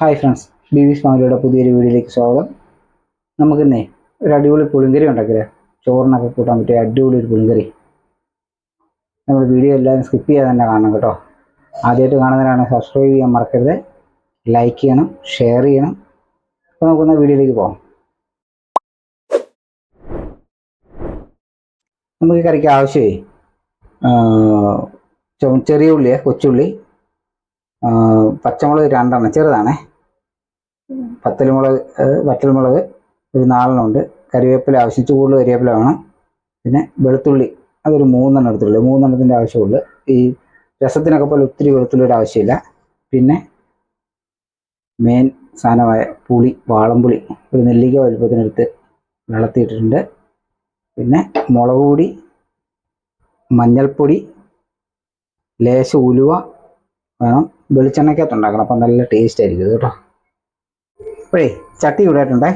Hi friends B V ഫാമിലിയുടെ പുതിയൊരു വീഡിയോയിലേക്ക് സ്വാഗതം. നമുക്കിന്നേ ഒരു അടിപൊളി പുളിങ്കറി ഉണ്ടാക്കില്ലേ? ചോറിനൊക്കെ കൂട്ടാൻ പറ്റിയ അടിപൊളി ഒരു പുളിങ്കറി. നമ്മൾ വീഡിയോ എല്ലാവരും സ്കിപ്പ് ചെയ്യാതെ തന്നെ കാണണം കേട്ടോ. ആദ്യമായിട്ട് കാണുന്നവരാണ് സബ്സ്ക്രൈബ് ചെയ്യാൻ മറക്കരുത്. ലൈക്ക് ചെയ്യണം ഷെയർ ചെയ്യണം. അപ്പോൾ നമുക്കൊന്ന് വീഡിയോയിലേക്ക് പോകാം നമുക്ക് കറിക്ക് ആവശ്യമേ ചെറിയ ഉള്ളിയെ കൊച്ചുള്ളി. പച്ചമുളക് രണ്ടെണ്ണം ചെറുതാണേ. പത്തൽമുളക് ഏഹ്, വറ്റൽമുളക് ഒരു നാലെണ്ണമുണ്ട്. കറിവേപ്പില ആവശ്യം ചൂടുള്ള കരിവേപ്പില വേണം. പിന്നെ വെളുത്തുള്ളി അതൊരു മൂന്നെണ്ണം എടുത്തുള്ളൂ മൂന്നെണ്ണത്തിന്റെ ആവശ്യമുള്ളൂ. ഈ രസത്തിനൊക്കെ പോലെ ഒത്തിരി വെളുത്തുള്ളിയുടെ ആവശ്യമില്ല. പിന്നെ മെയിൻ സാധനമായ പുളി വാളംപുളി ഒരു നെല്ലിക്ക വലുപ്പത്തിനെടുത്ത് വെള്ളത്തിയിട്ടിട്ടുണ്ട്. പിന്നെ മുളക് പൊടി മഞ്ഞൾപ്പൊടി ലേശം ഉലുവ വേണം. വെളിച്ചെണ്ണയ്ക്കകത്ത് ഉണ്ടാക്കണം. അപ്പം നല്ല ടേസ്റ്റ് ആയിരിക്കും കേട്ടോ. അപ്പോഴേ ചട്ടി ചൂടായിട്ടുണ്ടേ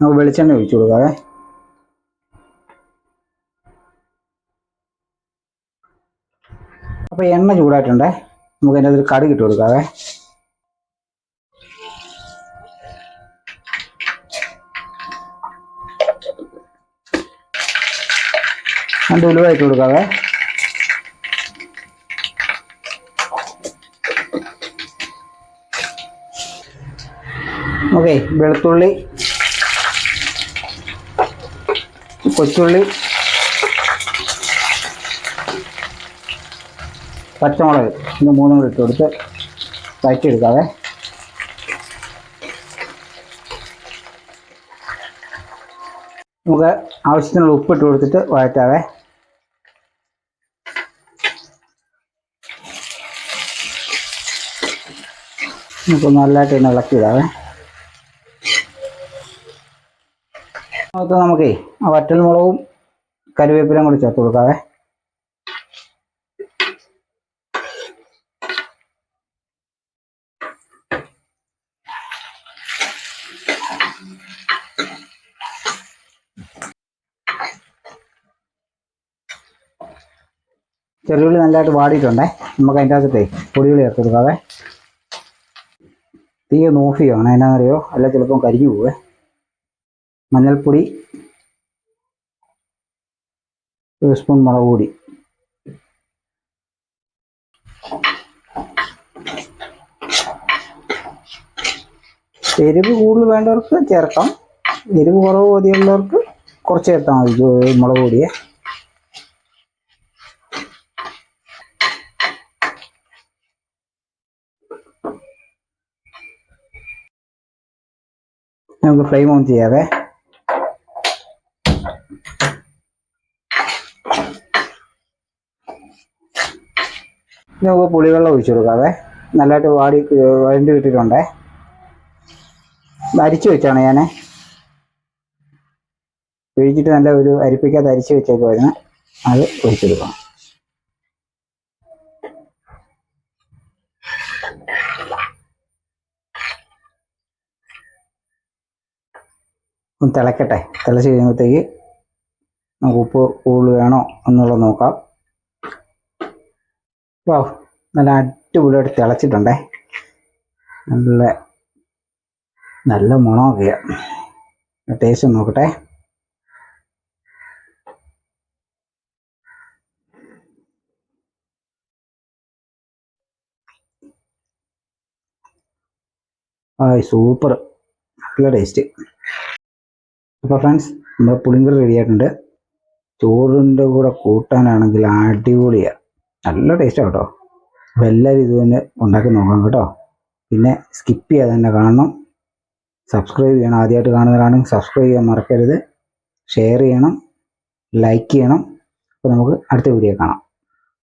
നമുക്ക് വെളിച്ചെണ്ണ ഒഴിച്ചു കൊടുക്കാവേ. അപ്പോൾ എണ്ണ ചൂടായിട്ടുണ്ടേ. നമുക്ക് അതിന്റെ അകത്തൊരു കടുക് ഇട്ട് കൊടുക്കാവേ. രണ്ട് ഉലുവ ഇട്ട് കൊടുക്കാവേ. ഓക്കെ വെളുത്തുള്ളി കൊച്ചുള്ളി പച്ചമുളക് ഇത് മൂന്നും കൂടി ഇട്ട് കൊടുത്ത് വഴറ്റിയെടുക്കാവേ നമുക്ക് ആവശ്യത്തിനുള്ള ഉപ്പ് ഇട്ട് കൊടുത്തിട്ട് വഴറ്റാവേ നമുക്ക് നല്ലതായിട്ട് തന്നെ ഇടാവേ നമുക്ക് വറ്റൽ മുളകും കറിവേപ്പിലയും കൂടി ചേർത്ത് കൊടുക്കാവേ. ചെറുള്ളി നല്ലതായിട്ട് വാടിയിട്ടുണ്ടേ. നമുക്ക് അതിന്റെ അകത്തേ പൊടികൾ ചേർത്ത് കൊടുക്കാവേ. തീ ഒന്ന് ഓഫ് ചെയ്യണം എന്നാന്നറിയോ? അല്ല ചിലപ്പം കരിഞ്ഞു പോവേ. മഞ്ഞൾപ്പൊടി ഒരു സ്പൂൺ മുളക് പൊടി. എരിവ് കൂടുതൽ വേണ്ടവർക്ക് ചേർക്കാം. എരിവ് കുറവ് മതിയുള്ളവർക്ക് കുറച്ച് ചേർത്താൽ മതി മുളക് പൊടിയെ. നമുക്ക് ഫ്ലെയിം ഓൺ ചെയ്യാവേ. നമുക്ക് പുളിവെള്ളം ഒഴിച്ചു കൊടുക്കാവേ. നല്ലതായിട്ട് വാടി വഴണ്ടി വിട്ടിട്ടുണ്ടേ. അരിച്ചു വെച്ചാണ് ഞാൻ ഒഴിച്ചിട്ട് നല്ല ഒരു അരിപ്പിക്കാതെ അരിച്ചു വെച്ചേക്കുമായിരുന്നു അത് ഒഴിച്ചെടുക്കണം ഒന്ന് തിളക്കട്ടെ. തിളച്ച് കഴിയുമ്പോഴത്തേക്ക് നമുക്ക് ഉപ്പ് കൂടുതൽ വേണോ എന്നുള്ളത് നോക്കാം. വാ നല്ല അടിപൊളിയായിട്ട് തിളച്ചിട്ടുണ്ടേ. നല്ല നല്ല മണമൊക്കെയാണ് ടേസ്റ്റ് നോക്കട്ടെ. ആ സൂപ്പർ നല്ല ടേസ്റ്റ് അപ്പോൾ ഫ്രണ്ട്സ് നമ്മുടെ പുളിങ്കറി റെഡി ആയിട്ടുണ്ട്. ചോറിന്റെ കൂടെ കൂട്ടാനാണെങ്കിൽ അടിപൊളിയാണ് നല്ല ടേസ്റ്റാണ് കേട്ടോ. അപ്പോൾ എല്ലാവരും ഇത് തന്നെ ഉണ്ടാക്കി നോക്കണം കേട്ടോ. പിന്നെ സ്കിപ്പ് ചെയ്യാതെ തന്നെ കാണണം. സബ്സ്ക്രൈബ് ചെയ്യണം. ആദ്യമായിട്ട് കാണുന്നവരാണെങ്കിൽ സബ്സ്ക്രൈബ് ചെയ്യാൻ മറക്കരുത്. ഷെയർ ചെയ്യണം. ലൈക്ക് ചെയ്യണം. അപ്പോൾ നമുക്ക് അടുത്ത വീഡിയോ കാണാം.